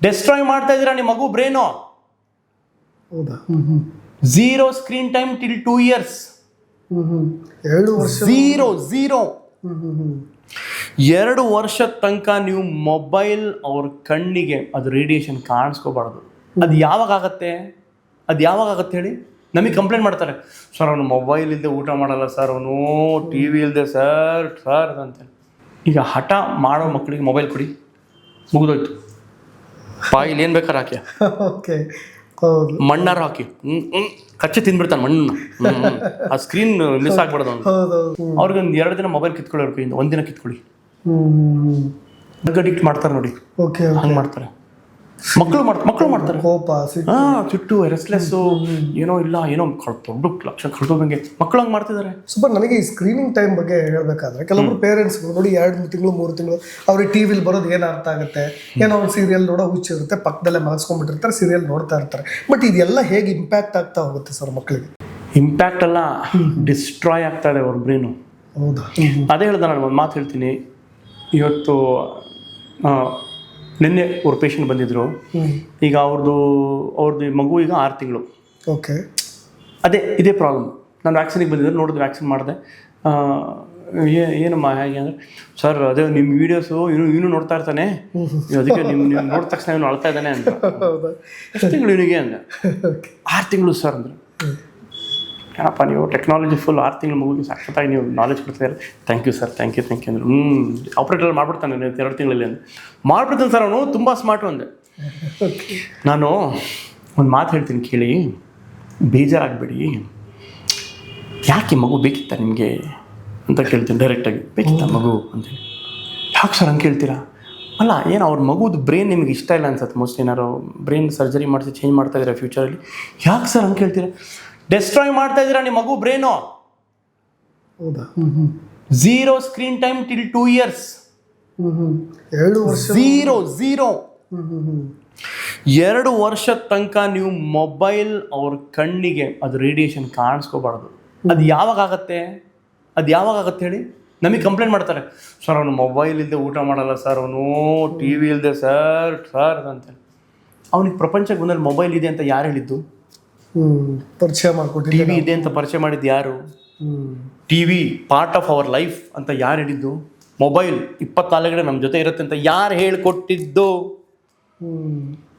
Destroy ಮಾಡ್ತಾ ಇದ್ದೀರಾ ನಿಮ್ಮ ಮಗು ಬ್ರೇನು ಹೌದಾ? Zero screen time till two years ಎರಡು ವರ್ಷ ಝೀರೋ ಝೀರೋ ಎರಡು ವರ್ಷದ ತನಕ ನೀವು ಮೊಬೈಲ್ ಅವ್ರ ಕಣ್ಣಿಗೆ ಅದು ರೇಡಿಯೇಷನ್ ಕಾಣಿಸ್ಕೋಬಾರ್ದು. ಅದು ಯಾವಾಗ ಆಗತ್ತೆ? ಅದು ಯಾವಾಗ ಆಗತ್ತೆ ಹೇಳಿ? ನಮಗೆ ಕಂಪ್ಲೇಂಟ್ ಮಾಡ್ತಾರೆ. ಸರ್ ಅವನು ಮೊಬೈಲ್ ಇಲ್ಲದೆ ಊಟ ಮಾಡಲ್ಲ ಸರ್. ಅವನು ಟಿ ವಿ ಇಲ್ಲದೆ ಸರ್ ಸರ್ ಅಂತ ಈಗ ಹಠ ಮಾಡೋ ಮಕ್ಕಳಿಗೆ ಮೊಬೈಲ್ ಕೊಡಿ. ಮುಗಿದೋಯ್ತು. ಬಾಯಿಲಿ ಏನು ಬೇಕಾದ್ರೆ ಹಾಕಿ. ಓಕೆ. ಹೌದು. ಮಣ್ಣಾರ ಹಾಕಿ. ಹ್ಮ್, ಹ್ಮ್, ಕಚ್ಚಿ ತಿಂದ್ಬಿಡ್ತಾನೆ ಮಣ್ಣು. ಆ ಸ್ಕ್ರೀನ್ ಮಿಸ್ ಆಗ್ಬಾರ್ದು ಅವ್ನು. ಅವ್ರಿಗೆ ಒಂದು ಎರಡು ದಿನ ಮೊಬೈಲ್ ಕಿತ್ಕೊಳ್ಳಿ ಅವ್ರ ಕೈಯಿಂದ ಒಂದಿನ ಕಿತ್ಕೊಳ್ಳಿ. ಡ್ರಗ್ ಅಡಿಕ್ಟ್ ಮಾಡ್ತಾರೆ ನೋಡಿ. ಓಕೆ. ಹಂಗೆ ಮಾಡ್ತಾರೆ. ಮಕ್ಕಳು ಮಾಡ್ತಾರೆ ಮಕ್ಕಳು ಮಾಡ್ತಾರೆ. ಕೋಪ ಚಿಟ್ಟು ಹಾ ಚುಟ್ಟು ರೆಸ್ಲೆಸ್ಸು ಏನೋ ಇಲ್ಲ ಏನೋ ದೊಡ್ಡ ಲಕ್ಷ ಕಳ್ದೋದಂಗೆ ಮಕ್ಕಳು ಹಂಗೆ ಮಾಡ್ತಿದ್ದಾರೆ ಸೂಪರ್ ನನಗೆ ಈ ಸ್ಕ್ರೀನಿಂಗ್ ಟೈಮ್ ಬಗ್ಗೆ ಹೇಳಬೇಕಾದ್ರೆ ಕೆಲವೊಬ್ರು ಪೇರೆಂಟ್ಸ್ ನೋಡಿ ಎರಡು ತಿಂಗಳು ಮೂರು ತಿಂಗಳು ಅವ್ರಿಗೆ ಟಿ ವಿಲಿ ಬರೋದು ಏನು ಅರ್ಥ ಆಗುತ್ತೆ? ಏನೋ ಒಂದು ಸೀರಿಯಲ್ ನೋಡೋ ಹುಚ್ಚಿರುತ್ತೆ ಪಕ್ಕದಲ್ಲೇ ಮಲಗಿಸ್ಕೊಂಡ್ಬಿಟ್ಟಿರ್ತಾರೆ ಸೀರಿಯಲ್ ನೋಡ್ತಾ ಇರ್ತಾರೆ. ಬಟ್ ಇದೆಲ್ಲ ಹೇಗೆ ಇಂಪ್ಯಾಕ್ಟ್ ಆಗ್ತಾ ಹೋಗುತ್ತೆ ಸರ್ ಮಕ್ಕಳಿಗೆ ಇಂಪ್ಯಾಕ್ಟ್ ಅಲ್ಲ ಡಿಸ್ಟ್ರಾಯ್ ಆಗ್ತಾ ಇದೆ ಅವ್ರ ಬ್ರೇನು ಹೌದಾ? ಅದೇ ಹೇಳ್ದೆ ನಾನು ಒಂದು ಮಾತು ಹೇಳ್ತೀನಿ. ಇವತ್ತು ನಿನ್ನೆ ಅವ್ರ ಪೇಷಂಟ್ ಬಂದಿದ್ರು. ಈಗ ಅವ್ರದ್ದು ಅವ್ರದ್ದು ಮಗು ಈಗ ಆರು ತಿಂಗಳು. ಓಕೆ. ಅದೇ ಇದೇ ಪ್ರಾಬ್ಲಮ್ ನಾನು ವ್ಯಾಕ್ಸಿನಿಗೆ ಬಂದಿದ್ದೆ ನೋಡಿದ್ರೆ ವ್ಯಾಕ್ಸಿನ್ ಮಾಡಿದೆ. ಏನಮ್ಮ ಹೇಗೆ ಅಂದರೆ ಸರ್ ಅದೇ ನಿಮ್ಮ ವೀಡಿಯೋಸು ಇನ್ನು ಇನ್ನು ನೋಡ್ತಾ ಇರ್ತಾನೆ. ಅದಕ್ಕೆ ನಿಮ್ಮ ನೀವು ನೋಡಿದ ತಕ್ಷಣ ಇವನು ಅಳ್ತಾ ಇದ್ದಾನೆ ಅಂತ. ಎಷ್ಟು ತಿಂಗಳು ಇವನಿಗೆ ಅಂದ. ಆರು ತಿಂಗಳು ಸರ್ ಅಂದ್ರೆ. ಏನಪ್ಪ ನೀವು ಟೆಕ್ನಾಲಜಿ ಫುಲ್ ಆರು ತಿಂಗಳು ಮಗುಗೆ ಸಾಕ್ಷತಾಗಿ ನೀವು ನಾಲೆಜ್ ಕೊಡ್ತಿದ್ದಾರೆ thank you sir thank you thank you ಅಂದ್ರೆ ಹ್ಞೂ ಆಪ್ರೇಟರ್ ಮಾಡ್ಬಿಡ್ತಾನೆ ನೀವು ಎರಡು ತಿಂಗಳಲ್ಲಿ ಅಂದ್ರೆ ಮಾಡ್ಬಿಡ್ತಾನೆ ಸರ್ ಅವನು ತುಂಬ ಸ್ಮಾರ್ಟ್ ಅಂದೆ ನಾನು ಒಂದು ಮಾತು ಹೇಳ್ತೀನಿ ಕೇಳಿ ಬೇಜಾರಾಗಬೇಡಿ. ಯಾಕೆ ಮಗು ಬೇಕಿತ್ತ ನಿಮಗೆ ಅಂತ ಕೇಳ್ತೀನಿ ಡೈರೆಕ್ಟಾಗಿ ಬೇಕಿತ್ತ ಮಗು ಅಂತೇಳಿ ಯಾಕೆ ಸರ್ ಹಂಗೆ ಕೇಳ್ತೀರಾ? ಅಲ್ಲ ಏನು ಅವ್ರ ಮಗುದು ಬ್ರೈನ್ ನಿಮಗೆ ಇಷ್ಟ ಇಲ್ಲ ಅನ್ಸುತ್ತೆ? ಮೋಸ್ಟ್ ಏನಾರು ಬ್ರೈನ್ ಸರ್ಜರಿ ಮಾಡಿಸಿ ಚೇಂಜ್ ಮಾಡ್ತಾ ಇದ್ದೀರಾ ಫ್ಯೂಚರಲ್ಲಿ ಯಾಕೆ ಸರ್ ಹಂಗೆ ಕೇಳ್ತೀರಾ? ಡೆಸ್ಟ್ರಾಯ್ ಮಾಡ್ತಾ ಇದ್ದೀರಾ ನಿಮ್ಮ ಮಗು ಬ್ರೇನೋ ಹೌದಾ? Zero screen time till two years ಎರಡು ವರ್ಷ ಝೀರೋ ಝೀರೋ ಎರಡು ವರ್ಷದ ತನಕ ನೀವು ಮೊಬೈಲ್ ಅವ್ರ ಕಣ್ಣಿಗೆ ಅದು ರೇಡಿಯೇಷನ್ ಕಾಣಿಸ್ಕೋಬಾರ್ದು. ಅದು ಯಾವಾಗ ಆಗತ್ತೆ? ಅದು ಯಾವಾಗ ಆಗತ್ತೆ ಹೇಳಿ? ನಮಗೆ ಕಂಪ್ಲೇಂಟ್ ಮಾಡ್ತಾರೆ. ಸರ್ ಅವನು ಮೊಬೈಲ್ ಇಲ್ಲದೆ ಊಟ ಮಾಡಲ್ಲ ಸರ್. ಅವನು ಟಿ ವಿ ಇಲ್ಲದೆ ಸರ್ ಸರ್ ಅಂತ ಅವನಿಗೆ ಪ್ರಪಂಚಕ್ಕೆ ಬಂದಲ್ಲಿ ಮೊಬೈಲ್ ಇದೆ ಅಂತ ಯಾರು ಹೇಳಿದ್ದು? ಪರಿಚಯ ಟಿ ಟಿವಿ ವಿ ಇದೆ ಅಂತ ಪರಿಚಯ ಮಾಡಿದ್ದು ಯಾರು? TV T V part of our life ಅಂತ ಯಾರು ಹೇಳಿದ್ದು? ಮೊಬೈಲ್ ಇಪ್ಪತ್ನಾಲ್ಕು ಗಂಟೆ ನಮ್ಮ ಜೊತೆ ಇರುತ್ತೆ ಅಂತ ಯಾರು ಹೇಳಿಕೊಟ್ಟಿದ್ದು?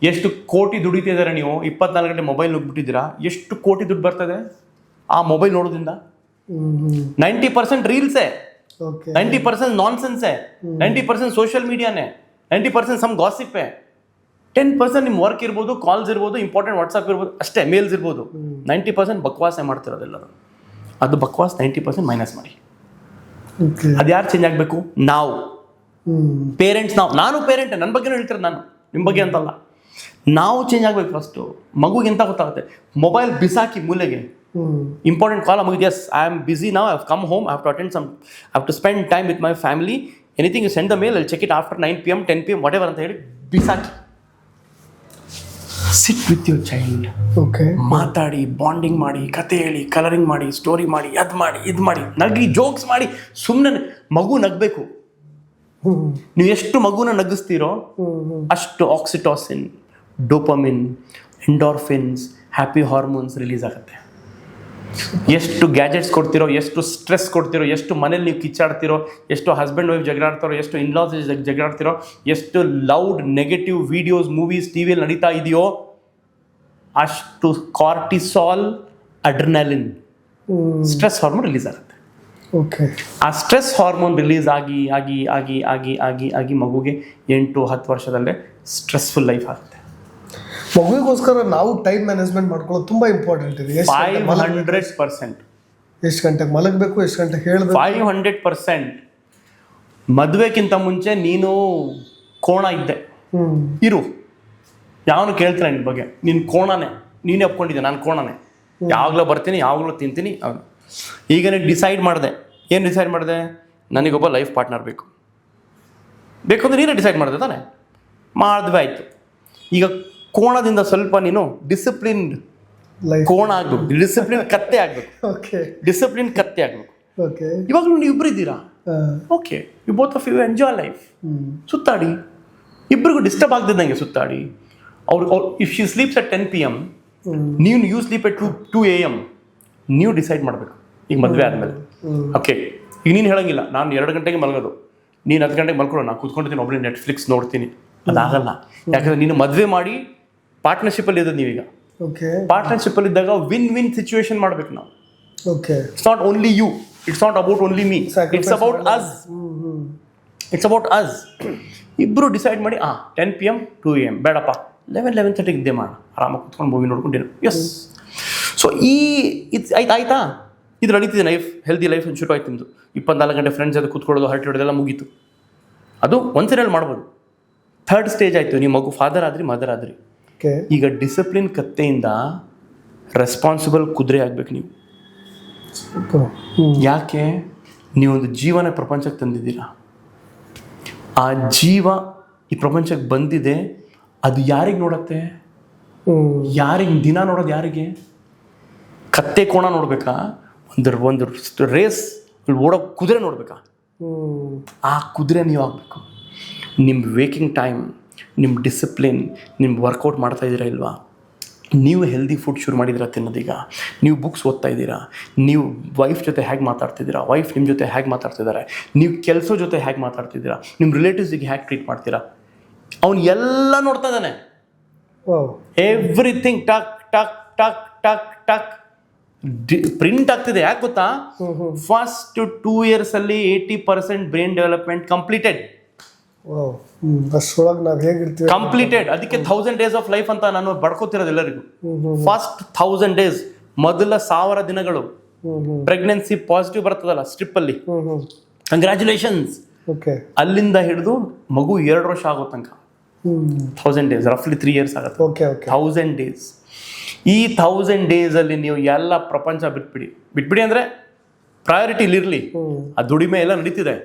ಎಷ್ಟು ಕೋಟಿ ದುಡಿತಿದ್ದಾರೆ ನೀವು? ಇಪ್ಪತ್ನಾಲ್ಕು ಗಂಟೆ ಮೊಬೈಲ್ ನುಗ್ಬಿಟ್ಟಿದ್ದೀರಾ? ಎಷ್ಟು ಕೋಟಿ ದುಡ್ಡು ಬರ್ತದೆ ಆ ಮೊಬೈಲ್ ನೋಡೋದ್ರಿಂದ? ನೈಂಟಿ ಪರ್ಸೆಂಟ್ ರೀಲ್ಸೇ ನೈಂಟಿ ಪರ್ಸೆಂಟ್ ನಾನ್ ಸೆನ್ಸೇ ನೈಂಟಿ ಪರ್ಸೆಂಟ್ ಸೋಷಿಯಲ್ ಮೀಡಿಯಾನೇ ನೈಂಟಿ ಪರ್ಸೆಂಟ್ ಸಮ್ ಗಾಸಿಪ್ಪೇ ಟೆನ್ ಪರ್ಸೆಂಟ್ ನಿಮ್ಮ ವರ್ಕ್ ಇರ್ಬೋದು ಕಾಲ್ಸ್ ಇರ್ಬೋದು ಇಂಪಾರ್ಟೆಂಟ್ ವಾಟ್ಸಪ್ ಇರ್ಬೋದು ಅಷ್ಟೇ ಮೇಲ್ಸ್ ಇರ್ಬೋದು. ನೈಂಟಿ ಪರ್ಸೆಂಟ್ ಬಕ್ವಾಸೆ ಮಾಡ್ತಿರೋದೆಲ್ಲರೂ ಅದು. ಬಕ್ವಾಸ್ ನೈಂಟಿ ಪರ್ಸೆಂಟ್ ಮೈನಸ್ ಮಾಡಿ. ಅದು ಯಾರು ಚೇಂಜ್ ಆಗಬೇಕು? ನಾವು. ಪೇರೆಂಟ್ಸ್ ನಾವು. ನಾನು ಪೇರೆಂಟ್ ನನ್ನ ಬಗ್ಗೆನೂ ಹೇಳ್ತಿರೋದು ನಾನು? ನಿಮ್ಮ ಬಗ್ಗೆ ಅಂತಲ್ಲ. ನಾವು ಚೇಂಜ್ ಆಗಬೇಕು ಫಸ್ಟು ಮಗುಗೆ ಎಂತ ಗೊತ್ತಾಗುತ್ತೆ? ಮೊಬೈಲ್ ಬಿಸಾಕಿ ಮೂಲೆಗೆ. ಇಂಪಾರ್ಟೆಂಟ್ ಕಾಲ್ ಮಗು ಎಸ್ ಐ ಆಮ್ ಬಿಸಿ ನಾವು I've come home I have to attend some I have to spend time with my family anything you send the mail ಅಲ್ಲಿ check it after nine P M ten P M whatever ಅಂತ ಹೇಳಿ ಬಿಸಾಕಿ. Sit with your child okay ಮಾತಾಡಿ bonding ಮಾಡಿ ಕತೆ ಹೇಳಿ colouring ಮಾಡಿ story ಮಾಡಿ ಅದು ಮಾಡಿ ಇದು ಮಾಡಿ ನಗಿ ಜೋಕ್ಸ್ ಮಾಡಿ ಸುಮ್ಮನೆ ಮಗು ನಗಬೇಕು. ನೀವು ಎಷ್ಟು ಮಗುನ ನಗಿಸ್ತೀರೋ ಅಷ್ಟು oxytocin dopamine endorphins happy hormones release ಆಗುತ್ತೆ. ಎಷ್ಟು ಗ್ಯಾಜೆಟ್ಸ್ ಕೊಡ್ತಿರೋ ಎಷ್ಟು ಸ್ಟ್ರೆಸ್ ಕೊಡ್ತಿರೋ ಎಷ್ಟು ಮನೇಲಿ ನೀವು ಕಿಚ್ಚಾಡ್ತಿರೋ ಎಷ್ಟು ಹಸ್ಬೆಂಡ್ ವೈಫ್ ಜಗಳಾಡ್ತಾರೋ ಎಷ್ಟು ಇನ್ಲಾಸ್ ಜಗಳಾಡ್ತಿರೋ ಎಷ್ಟು loud negative videos movies T ವಿಯಲ್ಲಿ ನಡೀತಾ ಇದೆಯೋ ಅಷ್ಟು cortisol adrenaline stress hormone release ಆಗುತ್ತೆ. ಓಕೆ ಆ ಸ್ಟ್ರೆಸ್ ಹಾರ್ಮೋನ್ ರಿಲೀಸ್ ಆಗಿ ಆಗಿ ಆಗಿ ಆಗಿ ಆಗಿ ಆಗಿ ಮಗುಗೆ ಎಂಟು ಹತ್ತು ವರ್ಷದಲ್ಲೇ ಸ್ಟ್ರೆಸ್ಫುಲ್ ಲೈಫ್ ಆಗುತ್ತೆ. ಮಗುವಿಗೋಸ್ಕರ ನಾವು ಟೈಮ್ ಮ್ಯಾನೇಜ್ಮೆಂಟ್ ಮಾಡ್ಕೊಳ್ಳೋದು ತುಂಬಾ ಇಂಪಾರ್ಟೆಂಟ್ ಇದೆ. ಎಷ್ಟು ಫೈವ್ ಹಂಡ್ರೆಡ್ ಪರ್ಸೆಂಟ್ ಎಷ್ಟು ಗಂಟೆಗೆ ಮಲಗಬೇಕು? ಎಷ್ಟು ಗಂಟೆಗೆ ಹೇಳಬೇಕು? ಫೈವ್ ಹಂಡ್ರೆಡ್ ಪರ್ಸೆಂಟ್ ಮದುವೆಗಿಂತ ಮುಂಚೆ ನೀನು ಕೋಣ ಇದ್ದೆ. ಹ್ಮ್. ಇರು. ಯಾವನು ಕೇಳ್ತಾನೆ ನಿನ್ನ ಬಗ್ಗೆ. ನೀನು ಕೋಣನೇ. ನೀನೇ ಒಪ್ಕೊಂಡಿದ್ದೆ ನಾನು ಕೋಣನೇ. ಯಾವಾಗಲೂ ಬರ್ತೀನಿ ಯಾವಾಗಲೂ ತಿಂತೀನಿ ಅವನು. ಈಗ ನೀನು ಡಿಸೈಡ್ ಮಾಡಿದೆ. ಏನು ಡಿಸೈಡ್ ಮಾಡಿದೆ? ನನಗೊಬ್ಬ ಲೈಫ್ ಪಾರ್ಟ್ನರ್ ಬೇಕು. ಬೇಕು ಅಂದ್ರೆ ನೀನೇ ಡಿಸೈಡ್ ಮಾಡಿದೆ ತಾನೆ? ಮಾಡಿದ್ವಿ ಆಯಿತು. ಈಗ ಕೋಣದಿಂದ ಸ್ವಲ್ಪ ನೀನು ಡಿಸಿಪ್ಲಿನ್ ಕೋಣ ಆಗ್ಬೇಕು. ಡಿಸಿಪ್ಲಿನ್ ಕತ್ತೆ ಆಗ್ಬೇಕು. ಓಕೆ ಡಿಸಿಪ್ಲಿನ್ ಕತ್ತೆ ಆಗ್ಬೇಕು. ಓಕೆ ಇವಾಗಲೂ ನೀವು ಇಬ್ಬರು ಇದ್ದೀರಾ? Okay you both of you enjoy life ಸುತ್ತಾಡಿ. ಇಬ್ಬರಿಗೂ ಡಿಸ್ಟರ್ಬ್ ಆಗ್ತಿದ್ದಂಗೆ ಸುತ್ತಾಡಿ. ಅವ್ರು ಅವ್ರು if she sleeps at ten P M ನೀವು you sleep at two two A M ನೀವು ಡಿಸೈಡ್ ಮಾಡಬೇಕು. ಈಗ ಮದುವೆ ಆದಮೇಲೆ. ಓಕೆ ಈಗ ನೀನು ಹೇಳಂಗಿಲ್ಲ. ನಾನು ಎರಡು ಗಂಟೆಗೆ ಮಲಗೋದು. ನೀನು ಹತ್ತು ಗಂಟೆಗೆ ಮಲ್ಕೊಳ್ಳೋಣ. ನಾನು ಕೂತ್ಕೊಂಡಿದ್ದೀನಿ. ಒಬ್ಬನೇ ನೆಟ್ಫ್ಲಿಕ್ಸ್ ನೋಡ್ತೀನಿ. ಅದಾಗಲ್ಲ. ಯಾಕಂದ್ರೆ ನೀನು ಮದುವೆ ಮಾಡಿ ಪಾರ್ಟ್ನರ್ಶಿಪ್ಪಲ್ಲಿ ನೀವು ನೀವೀಗ. ಓಕೆ ಪಾರ್ಟ್ನರ್ಶಿಪ್ಪಲ್ಲಿ ಇದ್ದಾಗ ವಿನ್ ವಿನ್ ಸಿಚುವೇಶನ್ ಮಾಡ್ಬೇಕು ನಾವು. Okay it's not only you it's not about only me it's about us it's about us ಇಬ್ಬರು ಡಿಸೈಡ್ ಮಾಡಿ ಆ ten P M to M ಬೇಡಪ್ಪ. ಲೆವೆನ್ ಲೆವೆನ್ ತರ್ಟಿಗೆ ಇದ್ದೇ ಮಾಡ. ಆರಾಮಾಗಿ ಕುತ್ಕೊಂಡು ಮೂವಿ ನೋಡ್ಕೊಂಡು ಎಸ್ ಸೊ ಈ ಇದು ಆಯ್ತು ಆಯ್ತಾ? ಇದು ನಡೀತಿದೆ ಲೈಫ್ ಹೆಲ್ದಿ ಲೈಫ್ ಶುರು ಆಯ್ತು ನಿಮ್ಮದು ಇಪ್ಪತ್ನಾಲ್ಕು ಗಂಟೆ ಫ್ರೆಂಡ್ಸ್ ಜೊತೆ ಕೂತ್ಕೊಳ್ಳೋದು ಹರಟೆ ಹಿಡೋದೆಲ್ಲ ಮುಗೀತು. ಅದು ಒಂದ್ಸರಿಯಲ್ಲಿ ಮಾಡ್ಬೋದು. ಥರ್ಡ್ ಸ್ಟೇಜ್ ಆಯಿತು. ನಿಮ್ಮ ಮಗು ಫಾದರ್ ಆದ್ರಿ ಮದರ್ ಆದ್ರಿ. ಈಗ ಡಿಸಿಪ್ಲಿನ್ ಕತ್ತೆಯಿಂದ ರೆಸ್ಪಾನ್ಸಿಬಲ್ ಕುದುರೆ ಆಗ್ಬೇಕು ನೀವು. ಯಾಕೆ? ನೀವೊಂದು ಜೀವನ ಪ್ರಪಂಚಕ್ಕೆ ತಂದಿದ್ದೀರಾ. ಆ ಜೀವ ಈ ಪ್ರಪಂಚಕ್ಕೆ ಬಂದಿದೆ ಅದು ಯಾರಿಗೆ ನೋಡತ್ತೆ? ಯಾರಿಗೆ ದಿನ ನೋಡೋದು ಯಾರಿಗೆ? ಕತ್ತೆ ಕೋಣ ನೋಡ್ಬೇಕಾ? ಒಂದು ಒಂದು ರೇಸ್ ಓಡೋ ಕುದುರೆ ನೋಡ್ಬೇಕಾ? ಆ ಕುದುರೆ ನೀವು ಆಗಬೇಕು. ನಿಮ್ಮ ವೇಕಿಂಗ್ ಟೈಮ್ ನಿಮ್ಮ ಡಿಸಿಪ್ಲಿನ್ ನಿಮ್ಮ ವರ್ಕೌಟ್ ಮಾಡ್ತಾ ಇದ್ದೀರಾ ಇಲ್ವಾ? ನೀವು ಹೆಲ್ದಿ ಫುಡ್ ಶುರು ಮಾಡಿದ್ದೀರಾ ತಿನ್ನೋದೀಗ. ನೀವು ಬುಕ್ಸ್ ಓದ್ತಾ ಇದ್ದೀರಾ ನೀವು ವೈಫ್ ಜೊತೆ ಹೇಗೆ ಮಾತಾಡ್ತಿದ್ದೀರಾ ವೈಫ್ ನಿಮ್ಮ ಜೊತೆ ಹೇಗೆ ಮಾತಾಡ್ತಿದ್ದಾರೆ ನೀವು ಕೆಲಸ ಜೊತೆ ಹೇಗೆ ಮಾತಾಡ್ತಿದ್ದೀರಾ ನಿಮ್ಮ ರಿಲೇಟಿವ್ಸಿಗೆ ಹೇಗೆ ಟ್ರೀಟ್ ಮಾಡ್ತೀರಾ? ಅವನು ಎಲ್ಲ ನೋಡ್ತಾ ಇದ್ದಾನೆ. ಎವ್ರಿಥಿಂಗ್ ಟಕ್ ಟಕ್ ಟಕ್ ಟಕ್ ಟಕ್. ಪ್ರಿಂಟ್ ಆಗ್ತಿದೆ ಯಾಕೆ ಗೊತ್ತಾ? First two ಇಯರ್ಸಲ್ಲಿ eighty percent brain development completed ನಾವು ಹೇಗಿರ್ತೀವಿ ಕಂಪ್ಲೀಟೆಡ್ ಅದಕ್ಕೆ ಥೌಸಂಡ್ ಡೇಸ್ ಆಫ್ ಲೈಫ್ ಅಂತ ನಾನು ಬಡ್ಕೋತಿರೋದು ಎಲ್ಲರಿಗೂ. ಫಸ್ಟ್ ಥೌಸಂಡ್ ಡೇಸ್ ಮೊದಲ ಸಾವಿರ ದಿನಗಳು. ಪ್ರೆಗ್ನೆನ್ಸಿ ಪಾಸಿಟಿವ್ ಬರ್ತದಲ್ಲ ಸ್ಟ್ರಿಪ್ ಅಲ್ಲಿ. ಕಂಗ್ರ್ಯಾಚುಲೇಷನ್ಸ್ ಓಕೆ ಅಲ್ಲಿಂದ ಹಿಡಿದು ಮಗು ಎರಡು ವರ್ಷ ಆಗೋ ತನಕ. ಥೌಸಂಡ್ ಡೇಸ್ ರಫ್ಲಿ ತ್ರೀ ಇಯರ್ಸ್ ಆಗುತ್ತೆ. ಓಕೆ ಓಕೆ ಥೌಸಂಡ್ ಡೇಸ್ ಈ ಥೌಸಂಡ್ ಅಲ್ಲಿ ನೀವು ಎಲ್ಲ ಪ್ರಪಂಚ ಬಿಟ್ಬಿಡಿ. ಬಿಟ್ಬಿಡಿ ಅಂದ್ರೆ ಪ್ರಯಾರಿಟಿ ಇಲ್ಲಿರಲಿ ಆ ದುಡಿಮೆ ಎಲ್ಲ ನಡೀತಿದೆ.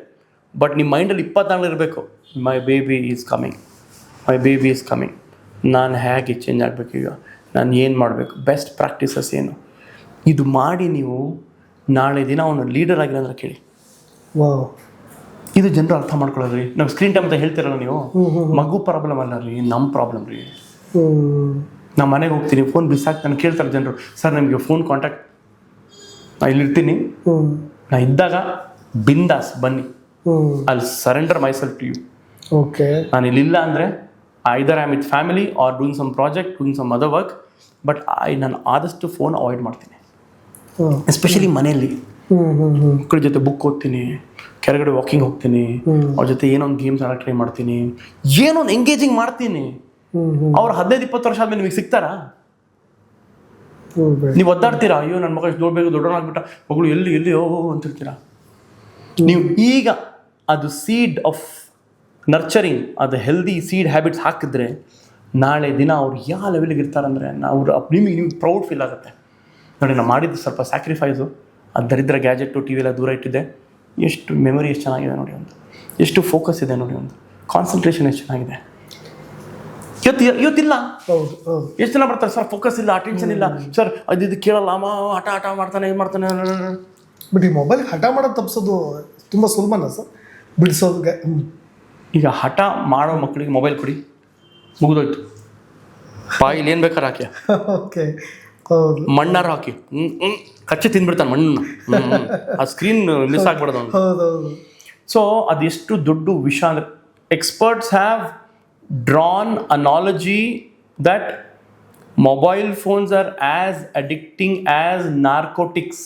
ಬಟ್ ನಿಮ್ಮ ಮೈಂಡಲ್ಲಿ ಇಪ್ಪತ್ನಾಲ್ಕು ಇರಬೇಕು. My baby is coming my baby is coming ನಾನು ಹೇಗೆ ಚೇಂಜ್ ಆಗಬೇಕು ಈಗ? ನಾನು ಏನು ಮಾಡಬೇಕು? ಬೆಸ್ಟ್ ಪ್ರಾಕ್ಟೀಸಸ್ ಏನು? ಇದು ಮಾಡಿ ನೀವು ನಾಳೆ ದಿನ ಅವನು ಲೀಡರ್ ಆಗಿಲ್ಲ ಅಂದ್ರೆ ಕೇಳಿ. ವಾವ್ ಇದು ಜನರು ಅರ್ಥ ಮಾಡ್ಕೊಳ್ಳೋದ್ರಿ. ನಾವು ಸ್ಕ್ರೀನ್ ಟೈಮ್ ಅಂತ ಹೇಳ್ತಿರಲ್ಲ ನೀವು? ಮಗು ಪ್ರಾಬ್ಲಮ್ ಅಲ್ಲ ರೀ ನಮ್ಮ ಪ್ರಾಬ್ಲಮ್ ರೀ. ನಮ್ಮ ಮನೆಗೆ ಹೋಗ್ತೀನಿ ಫೋನ್ ಬಿಸಾಕಿ ನಾನು ಕೇಳ್ತಾರೆ ಜನರು. ಸರ್ ನಿಮಗೆ ಫೋನ್ ಕಾಂಟ್ಯಾಕ್ಟ್ ನಾ ಇಲ್ಲಿರ್ತೀನಿ. ನಾ ಇದ್ದಾಗ ಬಿಂದಾಸ್ ಬನ್ನಿ. ಅಲ್ಲಿ surrender myself to you okay ನಾನು ಇಲ್ಲಿಲ್ಲ ಅಂದರೆ either I with family are doing some project doing some other work but I ನಾನು ಆದಷ್ಟು ಫೋನ್ ಅವಾಯ್ಡ್ ಮಾಡ್ತೀನಿ. ಎಸ್ಪೆಷಲಿ ಮನೆಯಲ್ಲಿ. ಮಕ್ಕಳ ಜೊತೆ ಬುಕ್ ಓದ್ತೀನಿ ಕೆಳಗಡೆ ವಾಕಿಂಗ್ ಹೋಗ್ತೀನಿ. ಅವ್ರ ಜೊತೆ ಏನೋ ಒಂದು ಗೇಮ್ಸ್ ಆಡಕ್ಕೆ ಟ್ರೈ ಮಾಡ್ತೀನಿ ಏನೋ ಒಂದು ಎಂಗೇಜಿಂಗ್ ಮಾಡ್ತೀನಿ. ಅವ್ರ ಹದಿನೈದು ಇಪ್ಪತ್ತು ವರ್ಷ ಆದ್ಮೇಲೆ ನಿಮಗೆ ಸಿಗ್ತಾರಾ. ನೀವು ಒದ್ದಾಡ್ತೀರಾ? ಅಯ್ಯೋ ನನ್ನ ಮಗ ನೋಡ್ಬೇಕು ದೊಡ್ಡವನಾಗ್ಬಿಟ್ಟ. ಮಗಳು ಎಲ್ಲಿ ಎಲ್ಲಿ ಓ ಓ ಅಂತಿರ್ತೀರಾ ನೀವು ಈಗ ಅದು ಸೀಡ್ ಆಫ್ ನರ್ಚರಿಂಗ್ ಅದು ಹೆಲ್ದಿ ಸೀಡ್ ಹ್ಯಾಬಿಟ್ಸ್ ಹಾಕಿದ್ರೆ ನಾಳೆ ದಿನ ಅವ್ರು ಯಾವ ಲೆವೆಲ್ಗೆ ಇರ್ತಾರಂದ್ರೆ ನಾವು ನಿಮಗೆ ನಿಮ್ಗೆ ಪ್ರೌಡ್ ಫೀಲ್ ಆಗುತ್ತೆ. ನೋಡಿ ನಾನು ಮಾಡಿದ್ದು ಸ್ವಲ್ಪ ಸ್ಯಾಕ್ರಿಫೈಸು ಆ ದರಿದ್ರ ಗ್ಯಾಜೆಟ್ಟು ಟಿ ವಿ ಎಲ್ಲ ದೂರ ಇಟ್ಟಿದ್ದೆ. ಎಷ್ಟು ಮೆಮೊರಿ ಎಷ್ಟು ಚೆನ್ನಾಗಿದೆ ನೋಡಿ ಒಂದು. ಎಷ್ಟು ಫೋಕಸ್ ಇದೆ ನೋಡಿ ಒಂದು. ಕಾನ್ಸಂಟ್ರೇಷನ್ ಎಷ್ಟು ಚೆನ್ನಾಗಿದೆ. ಇವತ್ತು ಇವತ್ತಿಲ್ಲ. ಎಷ್ಟು ಜನ ಬರ್ತಾರೆ? ಸರ್ ಫೋಕಸ್ ಇಲ್ಲ ಅಟೆನ್ಷನ್ ಇಲ್ಲ. ಸರ್ ಅದು ಇದು ಕೇಳಲ್ಲ. ಅಮ್ಮ ಹಠ ಹಠ ಮಾಡ್ತಾನೆ ಏನು ಮಾಡ್ತಾನೆ. ಬಟ್ ಈ ಮೊಬೈಲ್ ಹಠ ಮಾಡೋದು ತಪ್ಪಿಸೋದು ತುಂಬ ಸುಲಭನ ಸರ್? ಬಿಡಿಸೋದು ಹ್ಮ್. ಈಗ ಹಠ ಮಾಡೋ ಮಕ್ಕಳಿಗೆ ಮೊಬೈಲ್ ಕೊಡಿ ಮುಗಿದೋಯ್ತು. ಬಾಯಿಲಿ ಏನು ಬೇಕಾದ್ರೆ ಹಾಕಿ ಓಕೆ ಹೌದು. ಮಣ್ಣಾರು ಹಾಕಿ. ಕಚ್ಚಿ ತಿಂದ್ಬಿಡ್ತಾನೆ ಹ್ಮ್. ಆ ಸ್ಕ್ರೀನ್ ಮಿಸ್ ಆಗ್ಬಿಡೋದು ಅವ್ನು. ಹೌದೌದು ಸೊ ಅದೆಷ್ಟು ದೊಡ್ಡ ವಿಷ ಅಂದರೆ experts have drawn analogy that mobile phones are as addicting as narcotics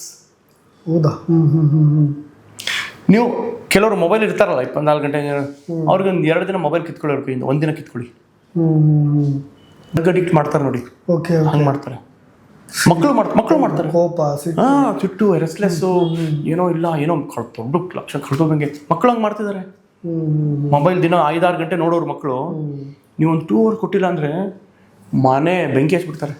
ಹೌದಾ? ಹ್ಮ್ ಹ್ಮ್ ಹ್ಮ್ ಹ್ಮ್. ನೀವು ಕೆಲವರು ಮೊಬೈಲ್ ಇರ್ತಾರಲ್ಲ ಇಪ್ಪತ್ನಾಲ್ಕು ಗಂಟೆ ಅವ್ರಿಗೆ ಒಂದು ಎರಡು ದಿನ ಮೊಬೈಲ್ ಕಿತ್ಕೊಳ್ಳೋರು ಕೈಯಿಂದ ಒಂದಿನ ಕಿತ್ಕೊಳ್ಳಿ. ಅಡಿಕ್ಟ್ ಮಾಡ್ತಾರೆ ನೋಡಿ. ಓಕೆ ಹಂಗೆ ಮಾಡ್ತಾರೆ. ಮಕ್ಕಳು ಮಾಡ್ತಾರೆ ಮಕ್ಕಳು ಮಾಡ್ತಾರೆ. ಕೋಪ ಚಿಟ್ಟು ಚುಟ್ಟು ರೆಸ್ಲೆಸ್ಸು ಏನೋ ಇಲ್ಲ ಏನೋ ದೊಡ್ಡ ಲಕ್ಷ ಕಳ್ದೋದಂಗೆ ಮಕ್ಕಳು ಹಂಗೆ ಮಾಡ್ತಿದ್ದಾರೆ ಮೊಬೈಲ್ ದಿನ ಐದಾರು ಗಂಟೆ ನೋಡೋರು ಮಕ್ಕಳು ನೀವು ಒಂದು ಟೂ ಅವರ್ ಕೊಟ್ಟಿಲ್ಲ ಅಂದರೆ ಮನೆ ಬೆಂಕಿ ಹಚ್ಬಿಡ್ತಾರೆ.